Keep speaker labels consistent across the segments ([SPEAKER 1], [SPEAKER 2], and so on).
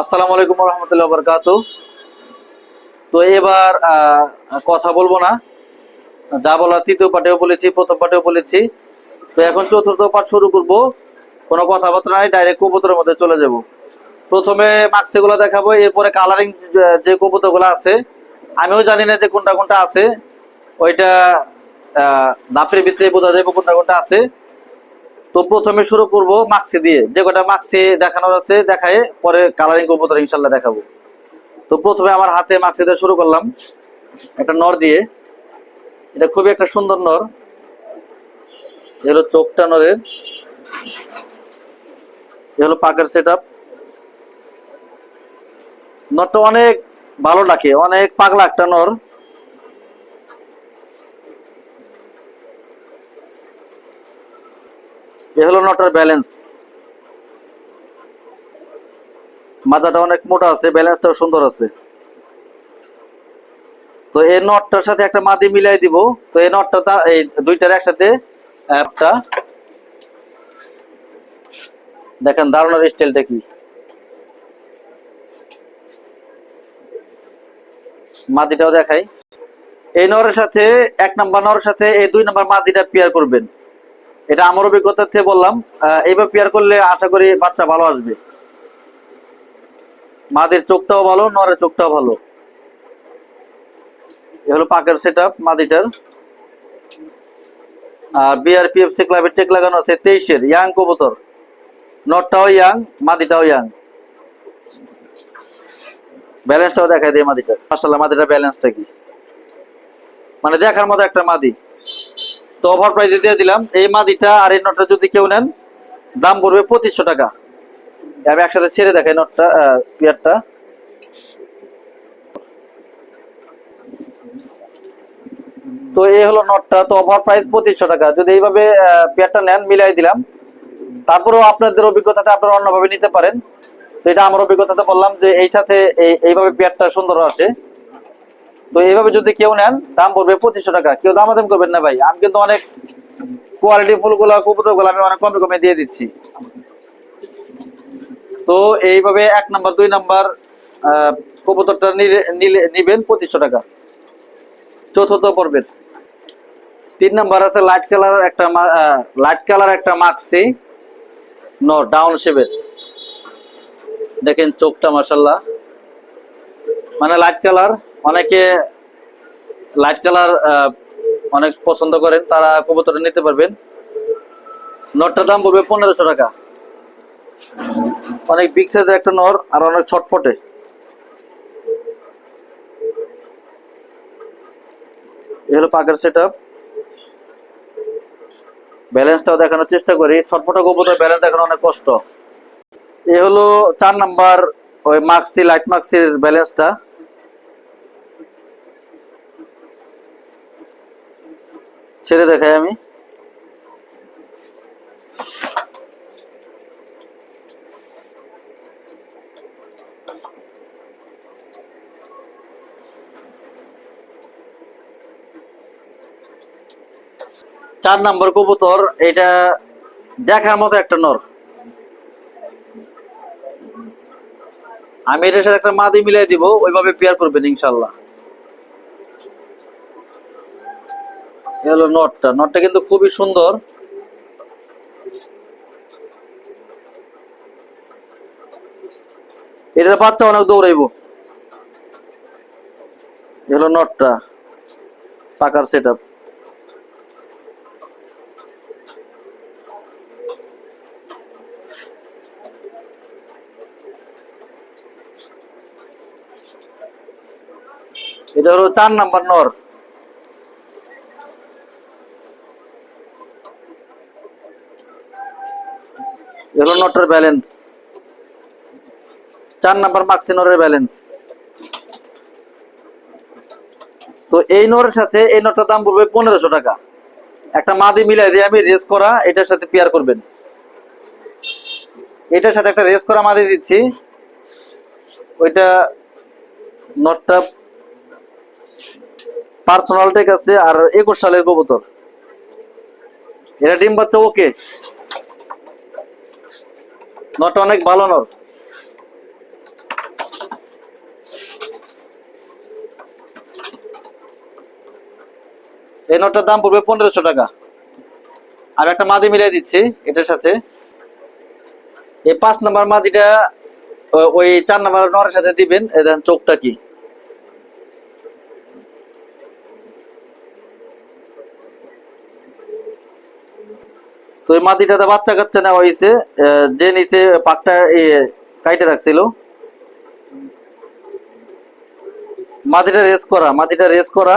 [SPEAKER 1] আসসালামু আলাইকুম রহমতুল্লাহ বরকাত তো এবার কথা বলব না। যা বলার তৃতীয় পাঠেও বলেছি প্রথম পাঠেও বলেছি। তো এখন চতুর্থ পাঠ শুরু করব। কোনো কথাবার্তা নাই ডাইরেক্ট কবুতরের মধ্যে চলে যাব। প্রথমে মাক্সিগুলো দেখাবো এরপরে কালারিং যে কবুতরগুলো আছে আমিও জানি না যে কোনটা কোনটা আছে। ওইটা আহ, ধাপের ভিতরে বোঝা যাবে কোনটা কোনটা আছে। তো প্রথমে শুরু করব মাক্সি দিয়ে। যে কটা মাক্সি দেখানোর আছে দেখায় পরে কালারিং কবুতর ইনশাল্লাহ দেখাবো। তো প্রথমে আমার হাতে মাক্সি দিয়ে শুরু করলাম। একটা নর দিয়ে। এটা খুবই একটা সুন্দর নর। এ হলো চোখটা নরের। এ হলো পাকের সেট আপ নরটা অনেক ভালো ডাকে, অনেক পাগলা একটা নর। এ হলো নটার ব্যালেন্স মাজাটা অনেক মোটা আছে ব্যালেন্সটাও সুন্দর আছে। তো এই নটটার সাথে একটা মাদি মিলাই দিব। তো এই নটটা তা- এই দুইটার একসাথে একটা দেখেন দারুণের স্টাইলটা কি। মাদিটাও দেখাই। এই নরের সাথে, এক নাম্বার নরের সাথে এই দুই নাম্বার মাদিটা পেয়ার করবেন। এটা আমার অভিজ্ঞতা থেকে বললাম। এইভাবে পেয়ার করলে আশা করি বাচ্চা ভালো আসবে। মাদের চোখটাও ভালো, নরের চোখটাও ভালো। এ হলো পাকের সেট আপ মাদিটার। আর বিআরপিএফসি ক্লাবের টেক লাগানো আছে তেইশের ইয়াং কবুতর। নটটাও ইয়াং মাদিটাও ইয়াং ব্যালেন্সটাও দেখাই দেয় মাদিটার। মাসাল্লাহ মাদিটার ব্যালেন্সটা কি? মানে দেখার মতো একটা মাদি। তো অফার প্রাইসে দিয়ে দিলাম। এই মাদিটা আর এই নটটা যদি কেউ নেন, দাম পড়বে পঁচিশশো টাকা। আমি একসাথে ছেড়ে দেখাই নটটা পিয়ারটা তো এই হলো নটটা তো অফার প্রাইস পঁচিশশো টাকা। যদি এইভাবে পেয়ারটা নেন, মিলাই দিলাম। তারপরেও আপনাদের অভিজ্ঞতাতে আপনারা অন্যভাবে নিতে পারেন। তো এটা আমার অভিজ্ঞতাতে বললাম যে এই সাথে এই- এইভাবে পেয়ারটা সুন্দর আছে। তো এইভাবে যদি কেউ নেন, দাম পড়বে পঁচিশশো টাকা। কেউ দামাদাম করবেন না ভাই। আমি কিন্তু অনেক কোয়ালিটি ফুলগুলো গুলো আমি অনেক কমে কমে দিয়ে দিচ্ছি। তো এইভাবে এক নাম্বার, দুই নাম্বার কবুতরটা নিবেন পঁচিশশো টাকা। চতুর্থ পর্বের। তিন নাম্বার আছে লাইট কালার একটা লাইট কালার একটা মাক্সি নো ডাউন শেপের দেখেন চোখটা মাসাল্লাহ মানে লাইট কালার অনেকে লাইট কালার অনেক পছন্দ করেন, তারা কবুতরটা নিতে পারবেন। নটটার দাম পড়বে পনেরোশো টাকা। অনেক বিগ সাইজের একটা নর, আর অনেক ছটফটে। এ হলো পাকের সেট আপ ব্যালেন্সটাও দেখানোর চেষ্টা করি। ছটফটে কবুতর ব্যালেন্স দেখানো অনেক কষ্ট। এ হলো চার নাম্বার ওই মাক্সি লাইট মাক্সির ব্যালেন্সটা ছেড়ে দেখাই আমি। চার নাম্বার কবুতর, এটা দেখার মতো একটা নর। আমি এটার সাথে একটা মাদি মিলাই দিব, ওইভাবে পেয়ার করবেন ইনশাল্লাহ। হলো নটটা। নটটা কিন্তু খুবই সুন্দর। এটার বাচ্চা অনেক দৌড়াইব। হলো নটটা, পাকার সেট আপ এটা হলো চার নাম্বার নর। হলো নটের ব্যালেন্স চার নাম্বার মাক্সিনরের ব্যালেন্স তো এই নরের সাথে, এই নটটার দাম পড়বে পনেরোশো টাকা। একটা মাদি মিলাই দিয়ে আমি রেস করা, এটার সাথে পেয়ার করবেন। এটার সাথে একটা রেস করা মাদি দিচ্ছি। ওইটা নটটা পার্সোনাল টেক আছে আর একুশ সালের কবুতর এটা ডিম বাচ্চা ওকে নটা অনেক ভালো নট এই নটার দাম পড়বে পনেরোশো টাকা। আর একটা মাদি মিলাই দিচ্ছি এটার সাথে। এই পাঁচ নাম্বার মাদিটা ওই চার নম্বর নরের সাথে দিবেন চোখটা কি? তো এই মাদিটাতে বাচ্চা কাচ্চা নেওয়া হয়েছে যে নিচে পাকটা কাইটে রাখছিল। মাদিটা রেস করা মাদিটা রেস করা।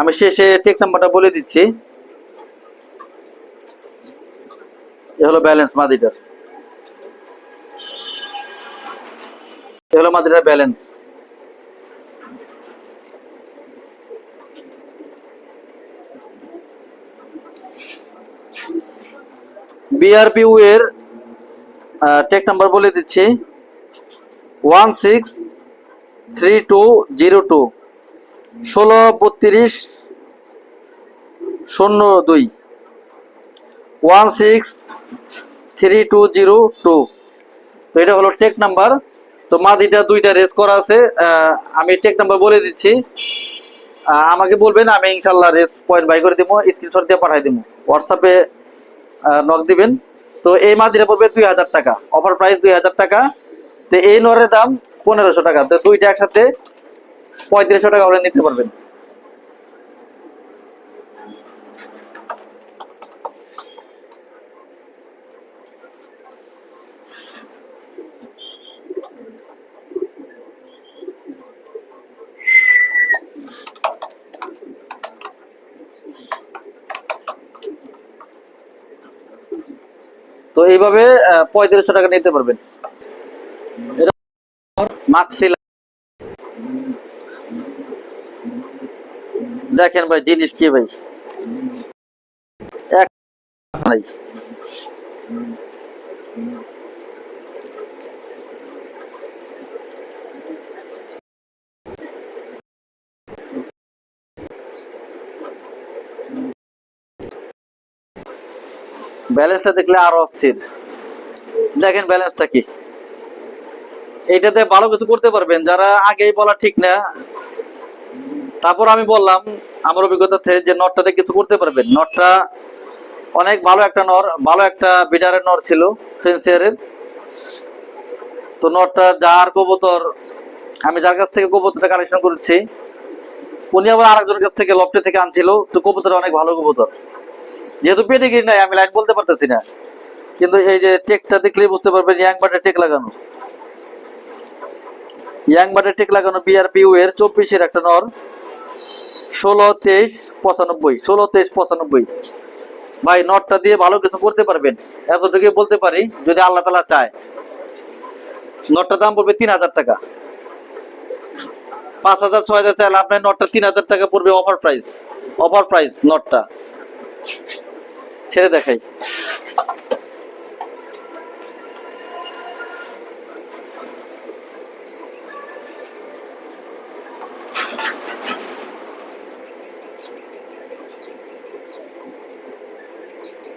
[SPEAKER 1] আমি শেষে টেক নাম্বারটা বলে দিচ্ছি। এ হলো ব্যালেন্স মাদিটার এ হলো মাদিটার ব্যালেন্স। বিআরপিউ এর টেক নাম্বার বলে দিচ্ছি। One six three two zero two ষোলো বত্রিশ শূন্য দুই। One six three two zero two তো এটা হলো টেক নাম্বার তো মাদিটা দুইটা রেস করা আছে। আমি টেক নাম্বার বলে দিচ্ছি। আমাকে বলবেন, আমি ইনশাল্লাহ রেস পয়েন্ট বাই করে দিব স্ক্রিনশট দিয়ে পাঠাই দিব। হোয়াটসঅ্যাপে নক দিবেন। তো এই মাদিটা পড়বে দুই হাজার টাকা। অফার প্রাইস দুই হাজার টাকা। তো এই নরের দাম পনেরোশো টাকা। তো দুইটা একসাথে পঁয়ত্রিশশো টাকা নিতে পারবেন। এইভাবে পঁয়ত্রিশশো টাকা নিতে পারবেন। দেখেন ভাই জিনিস কি ভাই এক নাই ব্যালেন্সটা দেখলে আরও অস্থির। দেখেন ব্যালেন্সটা কি। এইটাতে ভালো কিছু করতে পারবেন, যারা আগেই বলা ঠিক না। তারপর আমি বললাম, আমার অভিজ্ঞতা থেকে যে নটটাতে কিছু করতে পারবেন। নটটা অনেক ভালো একটা নর, ভালো একটা বিডারের নর ছিল ফেন্সিয়ারের তো নটটা যার কবুতর, আমি যার কাছ থেকে কবুতরটা কালেকশন করেছি, উনি আবার আরেকজনের কাছ থেকে লফটে থেকে আনছিল, তো কবুতর অনেক ভালো কবুতর। যেহেতু পেটে গিয়ে নাই, আমি লাইন বলতে পারতেছি না। কিন্তু এই যে টেকটা দেখলেই বুঝতে পারবেন, ইয়াং বাটে টেক লাগানো। ইয়াং বাটে টেক লাগানো বিআরপিউ এর চব্বিশের একটা নর, ষোলো, তেইশ, পঁচানব্বই, ষোলো, তেইশ, পঁচানব্বই। ভাই, নটটা দিয়ে ভালো কিছু করতে পারবেন। এতটুকুই বলতে পারি, যদি আল্লাহ তালা চায়। নটটার দাম পড়বে তিন হাজার টাকা। পাঁচ হাজার, ছয় হাজার চাইলে আপনার নটটা তিন হাজার টাকা পড়বে অফার প্রাইস অফার প্রাইস নটটা। ছেড়ে দেখাই।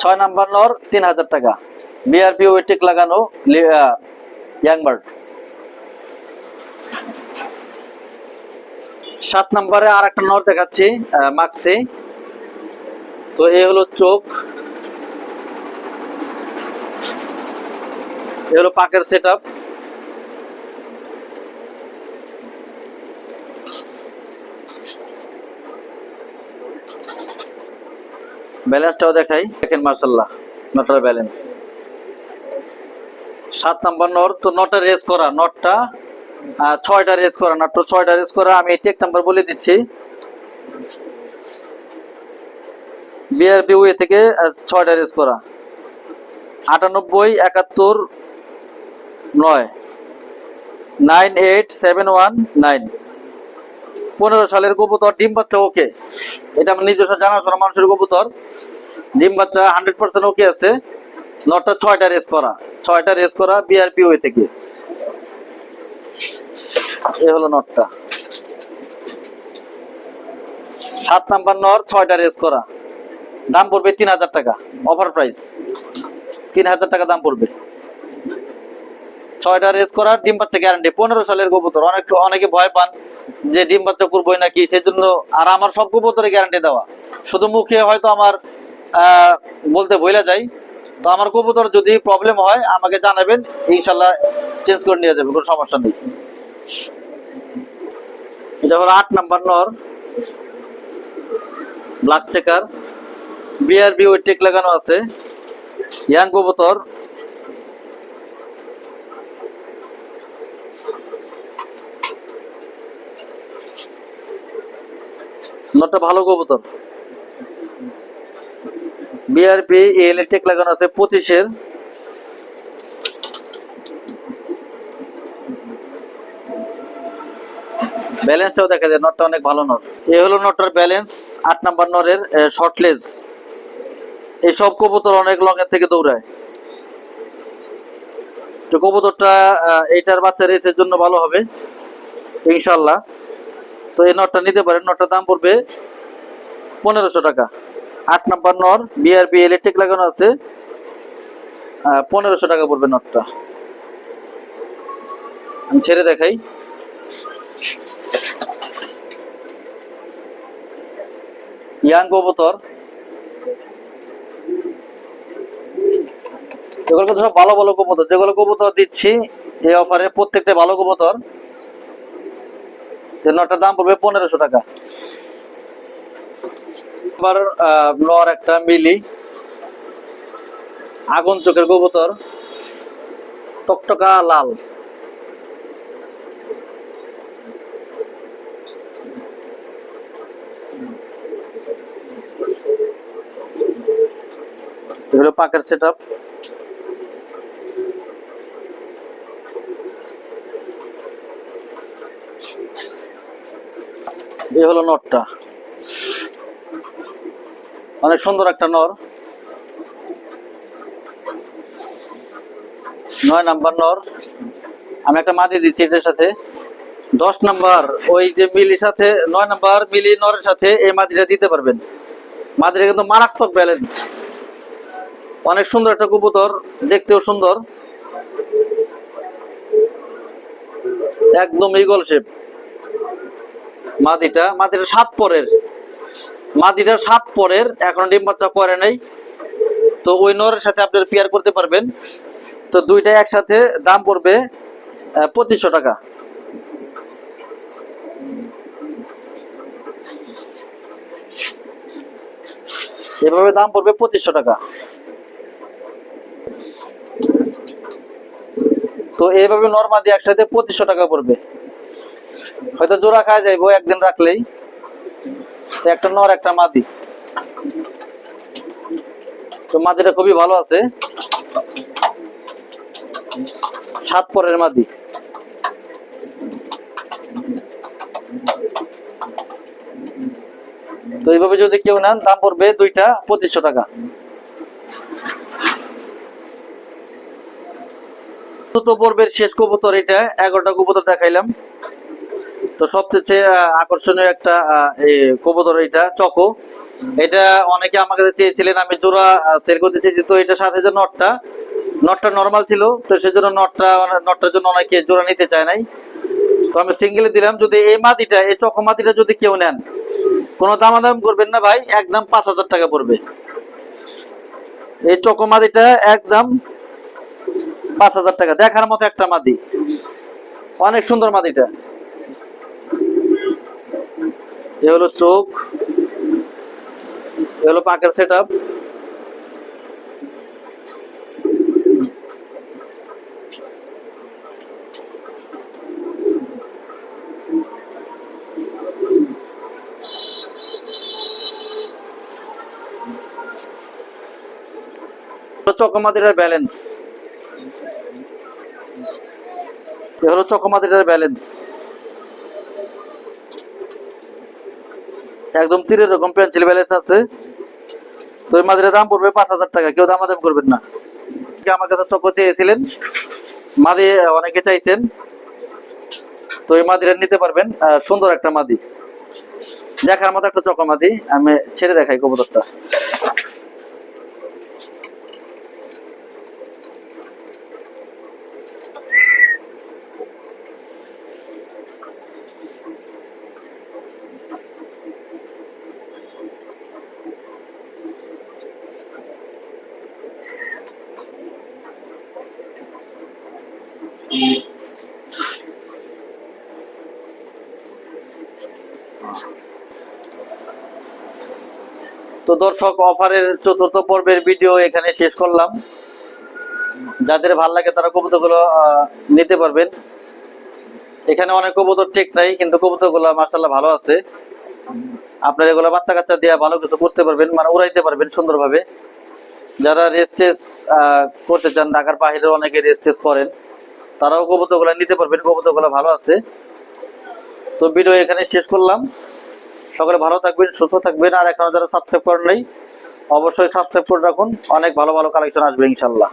[SPEAKER 1] ছয় নাম্বার নর, তিন হাজার টাকা। বিআরপি ওয়েটিক লাগানো ইয়াংবার্ড সাত নম্বরে আর একটা নর দেখাচ্ছি মাক্সি। তো এই হলো চোখ। এ হলো পাকের সেট আপ ব্যালেন্সটাও দেখাই। দেখেন মার্শাল্লাহ নটার ব্যালেন্স। সাত নাম্বার নট, তো নটা রেস করা, নটটা ছয়টা রেস করা নট ছয়টা রেস করা, আমি এক নাম্বার বলে দিচ্ছি। বিআরপি ওয়ে থেকে ছয়টা রেস করা। আটানব্বই, একাত্তর নয়। Nine eight seven one nine. পনেরো সালের কবুতর, ডিম বাচ্চা ওকে। এটা আমার নিজস্ব জানাশোনা মানুষের কবুতর। ডিম বাচ্চা হান্ড্রেড পার্সেন্ট ওকে আছে। নটটা ছয়টা রেস করা। ছয়টা রেস করা বিআরপি ওয়ে থেকে। এ হলো নটটা সাত নাম্বার নর, ছয়টা রেস করা। দাম পড়বে তিন হাজার টাকা। Offer price. তিন হাজার টাকা দাম পড়বে। ছয়টা রেস করার ডিম পাচ্ছে গ্যারান্টি পনেরো সালের কবুতর, অনেক অনেকে ভয় পান যে ডিম বাচ্চা করবোই নাকি সেই জন্য আর আমার সব কবুতরে গ্যারান্টি দেওয়া। শুধু মুখে হয়তো আমার বলতে ভুলে যাই। তো আমার কবুতর যদি প্রবলেম হয়, আমাকে জানাবেন, ইনশাল্লাহ চেঞ্জ করে নিয়ে যাবে, কোনো সমস্যা নেই। এটা হলো আট নাম্বার নর। ব্লাক চেকার বিআরবি ওই টেক লাগানো আছে। ইয়াং কবুতর। নটটা ভালো কবুতর। বিআরপি ইলেকট্রিক লাগানো আছে পঁচিশের। ব্যালেন্সটাও দেখা যায় নটটা অনেক ভালো নট এ হলো নটটার ব্যালেন্স, আট নাম্বার নরের শর্টলেজ এই সব কবুতর অনেক লগের থেকে দৌড়ায়। তো কবুতরটা এইটার বাচ্চা রেসের জন্য ভালো হবে, ইনশাল্লাহ। তো এই নটটা নিতে পারেন। নটটার দাম পড়বে পনেরোশো টাকা। আট নাম্বার নর বিআরবি ইলেকট্রিক লাগানো আছে। পনেরোশো টাকা পড়বে নটটা। আমি ছেড়ে দেখাই। ইয়াং কবুতর। এগুলো কিন্তু সব ভালো ভালো কবুতর। যেগুলো কবুতর দিচ্ছি, এই অফারে প্রত্যেকটা ভালো কবুতর। দাম পড়বে পনেরোশো টাকা। আবার একটা মিলি। আগুন চোখের কবুতর। টকটকা লাল। পাকের সেট আপ এ হলো নটটা। অনেক সুন্দর একটা নর। নয় নাম্বার নর। আমি একটা মাদি দিচ্ছি এটার সাথে। দশ নাম্বার, ওই যে মিলির সাথে, নয় নাম্বার মিলি নরের সাথে এই মাদিটা দিতে পারবেন। মাদিটা কিন্তু মারাত্মক ব্যালেন্স অনেক সুন্দর একটা কবুতর, দেখতেও সুন্দর। একদম ইগল শেপ মাদিটা মাদিটা সাত পরের। মাদিটা সাত পরের, এখন ডিম বাচ্চা করে নাই। তো ওই নরের সাথে আপনার পেয়ার করতে পারবেন। তো দুইটা একসাথে দাম পড়বে পঁচিশশো টাকা। এভাবে দাম পড়বে পঁচিশশো টাকা। তো এইভাবে নর্মাদি একসাথে পঁচিশশো টাকা পড়বে। হয়তো জোড়া খাওয়া যাইবো, একদিন রাখলেই। একটা নর, একটা মাদি। তো মাদিটা খুবই ভালো আছে। সাত পরের মাদি। তো এইভাবে যদি কেউ নেন, দাম পড়বে দুইটা, পঁচিশশো টাকা। তো পর্বের শেষ কবুতর এটা, এগারোটা কবুতর দেখাইলাম। তো সবচেয়ে আকর্ষণীয় একটা কবুতর এটা, চকো। এটা অনেকে আমার কাছে চেয়েছিলেন, আমি জোড়া সেল করতে চেয়েছি, তো এটার সাথে যে নটটা নটটা নর্মাল ছিল, তো সেজন্য নটটা, নটটার জন্য অনেকে জোড়া নিতে চায় নাই। তো আমি সিঙ্গেলে দিলাম, যদি এই মাদিটা এই চকো মাদিটা যদি কেউ নেন, কোনো দামাদাম করবেন না ভাই, একদম পাঁচ হাজার টাকা পড়বে। এই চকো মাদিটা একদম পাঁচ হাজার টাকা, দেখার মতো একটা মাদি অনেক সুন্দর মাদিটা এ হলো চোখ এ হলো পাকের সেট আপ চকমাদিটার ব্যালেন্স এ হলো চকমাদিটার ব্যালেন্স একদম তীরের রকম পেন্সিল ব্যালেন্স আছে। তো এই মাদিরের দাম পড়বে পাঁচ হাজার টাকা, কেউ দামাদাম করবেন না। আমার কাছে চক্র চেয়েছিলেন, মাদি অনেকে চাইছেন। তো এই মাদিরা নিতে পারবেন সুন্দর একটা মাদি। দেখার মতো একটা চকো মাদি, আমি ছেড়ে দেখাই কবুতরটা। তো দর্শক, অফারের চতুর্থ পর্বের ভিডিও এখানে শেষ করলাম। যাদের ভালো লাগে তারা কবুতরগুলো নিতে পারবেন। এখানে অনেক কবুতর ঠিক নাই, কিন্তু কবুতরগুলো মার্শাল্লাহ ভালো আছে। আপনার এগুলো বাচ্চা কাচ্চা দিয়ে ভালো কিছু করতে পারবেন মানে উড়াইতে পারবেন সুন্দরভাবে। যারা রেস্টেস করতে চান, ঢাকার বাইরে অনেকে রেস্টেস করেন, তারাও কবুতরগুলো নিতে পারবেন, কবুতরগুলো ভালো আছে। তো ভিডিও এখানে শেষ করলাম। সকলে ভালো থাকবেন, সুস্থ থাকবেন, আর এখনও যারা সাবস্ক্রাইব করেন নাই, অবশ্যই সাবস্ক্রাইব করে রাখুন। অনেক ভালো ভালো কালেকশন আসবে ইনশাল্লাহ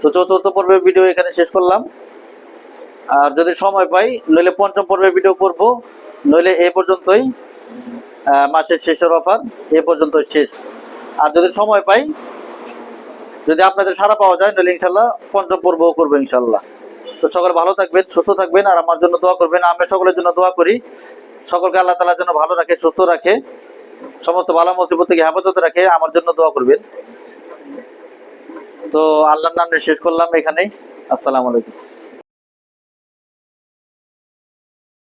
[SPEAKER 1] তো চতুর্থ পর্বের ভিডিও এখানে শেষ করলাম। আর যদি সময় পাই, নইলে পঞ্চম পর্বের ভিডিও করব। নইলে এই পর্যন্তই মাসের শেষের অফার এ পর্যন্তই শেষ। আর যদি সময় পাই, যদি আপনাদের সারা পাওয়া যায়, নইলে ইনশাল্লাহ পঞ্চম পর্বও করব ইনশাল্লাহ তো সকলে ভালো থাকবেন, সুস্থ থাকবেন, আর আমার জন্য দোয়া করবেন। আমরা সকলের জন্য দোয়া করি। সকলকে আল্লাহ তালা যেন ভালো রাখে, সুস্থ রাখে, সমস্ত ভালো মুসিবত থেকে হেফাজত রাখে, আমার জন্য দোয়া করবেন। তো আল্লাহর নামে শেষ করলাম এখানেই। আসসালামু আলাইকুম।